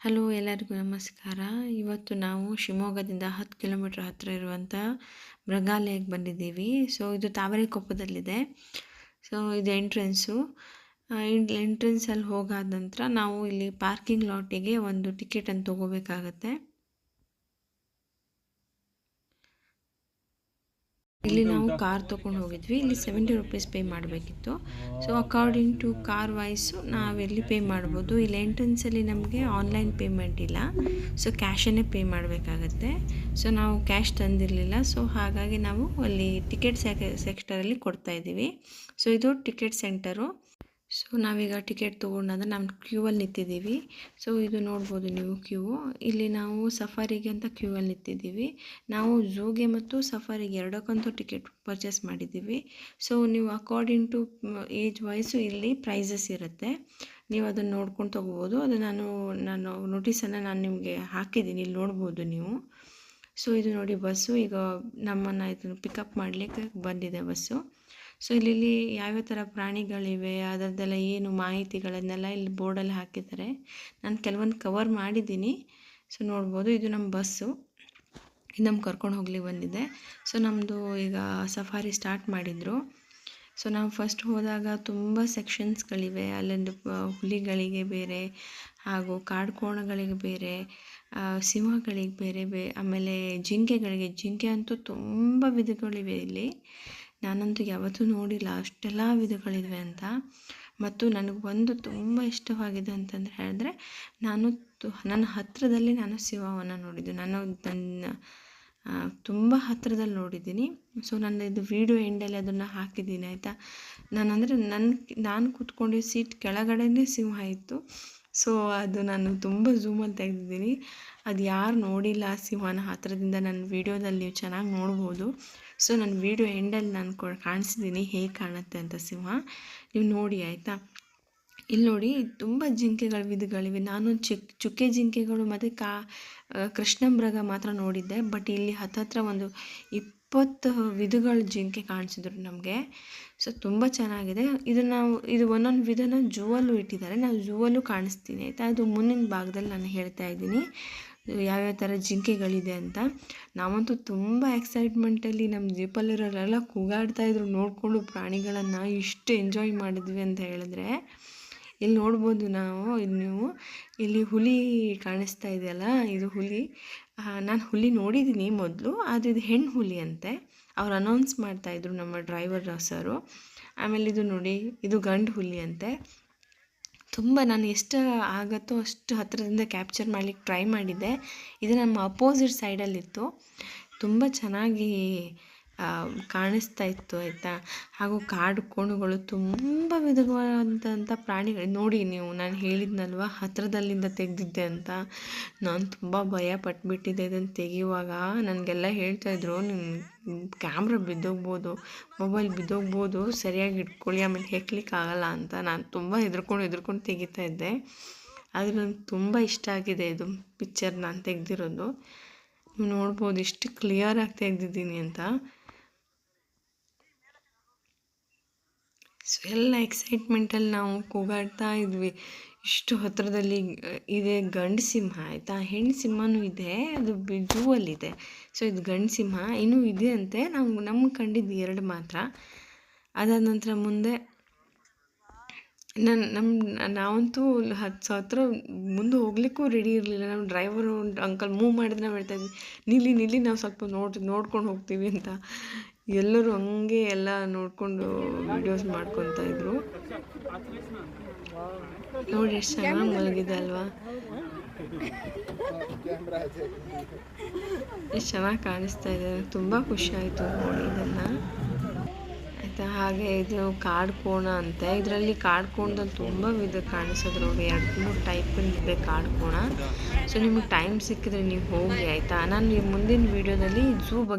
Hello, ಎಲ್ಲರಿಗೂ ನಮಸ್ಕಾರ. ಇವತ್ತು ನಾವು ಶಿವಮೊಗ್ಗದಿಂದ ಹತ್ತು ಕಿಲೋಮೀಟ್ರ್ ಹತ್ತಿರ ಇರುವಂಥ ಮೃಗಾಲಯಕ್ಕೆ ಬಂದಿದ್ದೀವಿ. ಸೊ ಇದು ತಾವರೆಕೊಪ್ಪದಲ್ಲಿದೆ. ಸೊ ಇದು ಎಂಟ್ರೆನ್ಸು ಎಂಟ್ರೆನ್ಸಲ್ಲಿ ಹೋಗಾದ ನಂತರ ನಾವು ಇಲ್ಲಿ ಪಾರ್ಕಿಂಗ್ ಲಾಟಿಗೆ ಒಂದು ಟಿಕೆಟನ್ನು ತೊಗೋಬೇಕಾಗತ್ತೆ. ಇಲ್ಲಿ ನಾವು ಕಾರ್ ತೊಗೊಂಡು ಹೋಗಿದ್ವಿ. ಇಲ್ಲಿ ಸೆವೆಂಟಿ ರುಪೀಸ್ ಪೇ ಮಾಡಬೇಕಿತ್ತು. So according to car wise ನಾವೆಲ್ಲಿ ಪೇ ಮಾಡ್ಬೋದು? ಇಲ್ಲಿ ಎಂಟ್ರೆನ್ಸಲ್ಲಿ ನಮಗೆ ಆನ್ಲೈನ್ ಪೇಮೆಂಟ್ ಇಲ್ಲ. ಸೊ ಕ್ಯಾಶನ್ನೇ ಪೇ ಮಾಡಬೇಕಾಗತ್ತೆ. ಸೊ ನಾವು ಕ್ಯಾಶ್ ತಂದಿರಲಿಲ್ಲ. ಸೊ ಹಾಗಾಗಿ ನಾವು ಅಲ್ಲಿ ಟಿಕೆಟ್ ಸೆಕ್ಟರಲ್ಲಿ ಕೊಡ್ತಾ ಇದ್ದೀವಿ. ಸೊ ಇದು ಟಿಕೆಟ್ ಸೆಂಟರು ಸೊ ನಾವೀಗ ಟಿಕೆಟ್ ತೊಗೊಂಡಾದ್ರೆ ನಮ್ಮ ಕ್ಯೂ ಅಲ್ಲಿ ನಿಂತಿದ್ದೀವಿ. ಸೊ ಇದು ನೋಡ್ಬೋದು ನೀವು ಕ್ಯೂ ಇಲ್ಲಿ ನಾವು ಸಫಾರಿಗೆ ಅಂತ ಕ್ಯೂ ಅಲ್ಲಿ ನಿಂತಿದ್ದೀವಿ. ನಾವು ಝೂಗೆ ಮತ್ತು ಸಫಾರಿಗೆ ಎರಡಕ್ಕಂತೂ ಟಿಕೆಟ್ ಪರ್ಚೇಸ್ ಮಾಡಿದ್ದೀವಿ. ಸೊ ನೀವು ಅಕಾರ್ಡಿಂಗ್ ಟು ಏಜ್ ವೈಸು ಇಲ್ಲಿ ಪ್ರೈಸಸ್ ಇರುತ್ತೆ. ನೀವು ಅದನ್ನು ನೋಡ್ಕೊಂಡು ತೊಗೋಬೋದು. ಅದು ನಾನು ನಾನು ನೋಟಿಸನ್ನು ನಾನು ನಿಮಗೆ ಹಾಕಿದ್ದೀನಿ. ಇಲ್ಲಿ ನೋಡ್ಬೋದು ನೀವು. ಸೊ ಇದು ನೋಡಿ ಬಸ್ಸು. ಈಗ ನಮ್ಮನ್ನು ಇದನ್ನು ಪಿಕಪ್ ಮಾಡಲಿಕ್ಕೆ ಬಂದಿದೆ ಬಸ್ಸು. ಸೊ ಇಲ್ಲಿ ಯಾವ್ಯಾವ ಥರ ಪ್ರಾಣಿಗಳಿವೆ, ಅದರದ್ದೆಲ್ಲ ಏನು ಮಾಹಿತಿಗಳನ್ನೆಲ್ಲ ಇಲ್ಲಿ ಬೋರ್ಡಲ್ಲಿ ಹಾಕಿದ್ದಾರೆ. ನಾನು ಕೆಲವೊಂದು ಕವರ್ ಮಾಡಿದ್ದೀನಿ. ಸೊ ನೋಡ್ಬೋದು, ಇದು ನಮ್ಮ ಬಸ್ಸು ನಮ್ಮ ಕರ್ಕೊಂಡು ಹೋಗ್ಲಿಕ್ಕೆ ಬಂದಿದೆ ಸೊ ನಮ್ಮದು ಈಗ ಸಫಾರಿ ಸ್ಟಾರ್ಟ್ ಮಾಡಿದರು. ಸೊ ನಾವು ಫಸ್ಟ್ ಹೋದಾಗ ತುಂಬ ಸೆಕ್ಷನ್ಸ್ಗಳಿವೆ ಅಲ್ಲೊಂದು ಹುಲಿಗಳಿಗೆ ಬೇರೆ, ಹಾಗೂ ಕಾಡುಕೋಣಗಳಿಗೆ ಬೇರೆ ಸಿಂಹಗಳಿಗೆ ಬೇರೆ, ಬೇ, ಆಮೇಲೆ ಜಿಂಕೆಗಳಿಗೆ. ಜಿಂಕೆ ಅಂತೂ ತುಂಬ ವಿಧಗಳಿವೆ ಇಲ್ಲಿ. ನಾನಂತೂ ಯಾವತ್ತೂ ನೋಡಿಲ್ಲ ಅಷ್ಟೆಲ್ಲ ವಿಧಗಳಿವೆ ಅಂತ. ಮತ್ತು ನನಗೆ ಒಂದು ತುಂಬ ಇಷ್ಟವಾಗಿದೆ ಅಂತಂದರೆ ಹೇಳಿದ್ರೆ ನಾನು ನನ್ನ ಹತ್ತಿರದಲ್ಲಿ ನಾನು ಸಿಂಹವನ್ನು ನೋಡಿದ್ದು. ನಾನು ನನ್ನ ತುಂಬ ಹತ್ತಿರದಲ್ಲಿ ನೋಡಿದ್ದೀನಿ. ಸೊ ನನ್ನ ಇದು ವೀಡಿಯೋ ಎಂಡಲ್ಲಿ ಅದನ್ನು ಹಾಕಿದ್ದೀನಿ, ಆಯಿತಾ? ನಾನು ಅಂದರೆ ನನ್ನ ನಾನು ಕೂತ್ಕೊಂಡಿದ್ದ ಸೀಟ್ ಕೆಳಗಡೆನೇ ಸಿಂಹ ಇತ್ತು. ಸೊ ಅದು ನಾನು ತುಂಬ ಝೂಮಲ್ಲಿ ತೆಗೆದಿದ್ದೀನಿ. ಅದು ಯಾರು ನೋಡಿಲ್ಲ ಸಿಂಹನ ಹತ್ತಿರದಿಂದ ನನ್ನ ವೀಡಿಯೋದಲ್ಲಿ ನೀವು ಚೆನ್ನಾಗಿ ನೋಡ್ಬೋದು. ಸೊ ನನ್ನ ವೀಡಿಯೋ ಎಂಡಲ್ಲಿ ನಾನು ಕೊ ಕಾಣಿಸಿದ್ದೀನಿ ಹೇಗೆ ಕಾಣುತ್ತೆ ಅಂತ ಸಿಂಹ. ನೀವು ನೋಡಿ, ಆಯಿತಾ? ಇಲ್ಲಿ ನೋಡಿ, ತುಂಬ ಜಿಂಕೆಗಳ ವಿಧಗಳಿವೆ. ನಾನು ಚಿಕ್ ಚುಕ್ಕೆ ಜಿಂಕೆಗಳು ಮತ್ತು ಕಾ ಕೃಷ್ಣಮೃಗ ಮಾತ್ರ ನೋಡಿದ್ದೆ. ಬಟ್ ಇಲ್ಲಿ ಹತ್ತತ್ರ ಒಂದು ಇಪ್ಪತ್ತು ವಿಧಗಳ ಜಿಂಕೆ ಕಾಣಿಸಿದ್ರು ನಮಗೆ. ಸೊ, ತುಂಬ ಚೆನ್ನಾಗಿದೆ. ಇದು ನಾವು ಇದು ಒಂದೊಂದು ವಿಧನ ಜೂವಲ್ಲೂ ಇಟ್ಟಿದ್ದಾರೆ. ನಾವು ಜೂವಲ್ಲೂ ಕಾಣಿಸ್ತೀನಿ, ಆಯಿತಾ? ಅದು ಮುಂದಿನ ಭಾಗದಲ್ಲಿ ನಾನು ಹೇಳ್ತಾ ಇದ್ದೀನಿ. ಯಾವ್ಯಾವ ಥರ ಜಿಂಕೆಗಳಿದೆ ಅಂತ. ನಾವಂತೂ ತುಂಬ ಎಕ್ಸೈಟ್ಮೆಂಟಲ್ಲಿ ನಮ್ಮ ಜೀಪಲ್ಲಿರೋರೆಲ್ಲ ಕೂಗಾಡ್ತಾಯಿದ್ರು ನೋಡಿಕೊಂಡು ಪ್ರಾಣಿಗಳನ್ನು ಇಷ್ಟು ಎಂಜಾಯ್ ಮಾಡಿದ್ವಿ ಅಂತ ಹೇಳಿದ್ರೆ ಇಲ್ಲಿ ನೋಡ್ಬೋದು ನಾವು ಇದು ನೀವು. ಇಲ್ಲಿ ಹುಲಿ ಕಾಣಿಸ್ತಾ ಇದೆಯಲ್ಲ, ಇದು ಹುಲಿ. ನಾನು ಹುಲಿ ನೋಡಿದ್ದೀನಿ ಮೊದಲು, ಆದರೆ ಇದು ಹೆಣ್ಣು ಹುಲಿ ಅಂತೆ. ಅವ್ರು ಅನೌನ್ಸ್ ಮಾಡ್ತಾಯಿದ್ರು ನಮ್ಮ ಡ್ರೈವರ್ ಸರು. ಆಮೇಲೆ ಇದು ನೋಡಿ, ಇದು ಗಂಡು ಹುಲಿ ಅಂತೆ. ತುಂಬ ನಾನು ಎಷ್ಟು ಆಗುತ್ತೋ ಅಷ್ಟು ಹತ್ತಿರದಿಂದ ಕ್ಯಾಪ್ಚರ್ ಮಾಡ್ಲಿಕ್ಕೆ ಟ್ರೈ ಮಾಡಿದ್ದೆ. ಇದು ನಮ್ಮ ಅಪೋಸಿಟ್ ಸೈಡಲ್ಲಿತ್ತು ತುಂಬ ಚೆನ್ನಾಗಿ ಕಾಣಿಸ್ತಾ ಇತ್ತು, ಆಯಿತಾ? ಹಾಗೂ ಕಾಡು ಕೋಣಗಳು ತುಂಬ ವಿಧವಾದಂಥ ಪ್ರಾಣಿಗಳು ನೋಡಿ ನೀವು, ನಾನು ಹೇಳಿದ್ನಲ್ವ ಹತ್ತಿರದಲ್ಲಿಂದ ತೆಗೆದಿದ್ದೆ ಅಂತ. ನಾನು ತುಂಬ ಭಯ ಪಟ್ಬಿಟ್ಟಿದ್ದೆ ಇದನ್ನು ತೆಗೆಯುವಾಗ. ನನಗೆಲ್ಲ ಹೇಳ್ತಾಯಿದ್ರು ನಿಮ್ಮ ಕ್ಯಾಮ್ರಾ ಬಿದ್ದೋಗ್ಬೋದು ಮೊಬೈಲ್ ಬಿದ್ದೋಗ್ಬೋದು, ಸರಿಯಾಗಿ ಇಟ್ಕೊಳ್ಳಿ ಆಮೇಲೆ ಹೆಕ್ಲಿಕ್ಕೆ ಆಗಲ್ಲ ಅಂತ ನಾನು ತುಂಬ ಹೆದ್ರ್ಕೊಂಡು ಹೆದ್ರ್ಕೊಂಡು ತೆಗಿತಾ ಇದ್ದೆ. ಆದರೆ ನನಗೆ ತುಂಬ ಇಷ್ಟ ಆಗಿದೆ ಇದು ಪಿಕ್ಚರ್ ನಾನು ತೆಗೆದಿರೋದು. ನೀವು ನೋಡ್ಬೋದು, ಇಷ್ಟು ಕ್ಲಿಯರಾಗಿ ತೆಗೆದಿದ್ದೀನಿ ಅಂತ. ಸೊ ಎಲ್ಲ ಎಕ್ಸೈಟ್ಮೆಂಟಲ್ಲಿ ನಾವು ಕೂಗಾಡ್ತಾ ಇದ್ವಿ. ಇಷ್ಟು ಹತ್ತಿರದಲ್ಲಿ ಇದೆ ಗಂಡು ಸಿಂಹ, ಆಯಿತಾ? ಹೆಣ್ಣು ಸಿಂಹನೂ ಇದೆ, ಅದು ಜೂವಲ್ಲಿದೆ. ಸೊ ಇದು ಗಂಡು ಸಿಂಹ, ಇನ್ನೂ ಇದೆ ಅಂತೆ. ನಾವು ನಮ್ಗೆ ಕಂಡಿದ್ದು ಎರಡು ಮಾತ್ರ. ಅದಾದ ನಂತರ ಮುಂದೆ ನನ್ನ ನಮ್ಮ ನಾವಂತೂ ಹತ್ತು ಹತ್ರ ಮುಂದೆ ಹೋಗ್ಲಿಕ್ಕೂ ರೆಡಿ ಇರಲಿಲ್ಲ. ನಮ್ಮ ಡ್ರೈವರು ಅಂಕಲ್ ಮೂವ್ ಮಾಡಿದ್ರೆ ನಾವು ಹೇಳ್ತಾ ಇದ್ವಿ, ನಿಲ್ಲಿ ನಿಲ್ಲಿ, ನಾವು ಸ್ವಲ್ಪ ನೋಡಿ, ನೋಡ್ಕೊಂಡು ಹೋಗ್ತೀವಿ ಅಂತ. ಎಲ್ಲರೂ ಹಂಗೆ ಎಲ್ಲ ನೋಡಿಕೊಂಡು ವಿಡಿಯೋಸ್ ಮಾಡ್ಕೊತಾ ಇದ್ರು. ನೋಡಿ ಎಷ್ಟು ಚೆನ್ನಾಗಿ ಮಲಗಿದೆ ಅಲ್ವಾ? ಎಷ್ಟು ಚೆನ್ನಾಗಿ ಕಾಣಿಸ್ತಾ ಇದೆ. ತುಂಬ ಖುಷಿ ಆಯಿತು ನೋಡಿ ಇದನ್ನು ಆಯಿತಾ? ಹಾಗೆ ಇದು ಕಾಡು ಅಂತೆ. ಇದರಲ್ಲಿ ಕಾಡು ಕೋಣದಲ್ಲಿ ತುಂಬ ವಿಧ ಕಾಣಿಸೋದು ನೋಡಿ. ಎರಡು, ಮೂರು ಟೈಪ್ ಇದೆ ಕಾಡು ಸೊ ನಿಮಗೆ ಟೈಮ್ ಸಿಕ್ಕಿದ್ರೆ ನೀವು ಹೋಗಿ ಆಯಿತಾ? ನಾನು ಮುಂದಿನ ವೀಡಿಯೋದಲ್ಲಿ ಝೂ ಬಗ್ಗೆ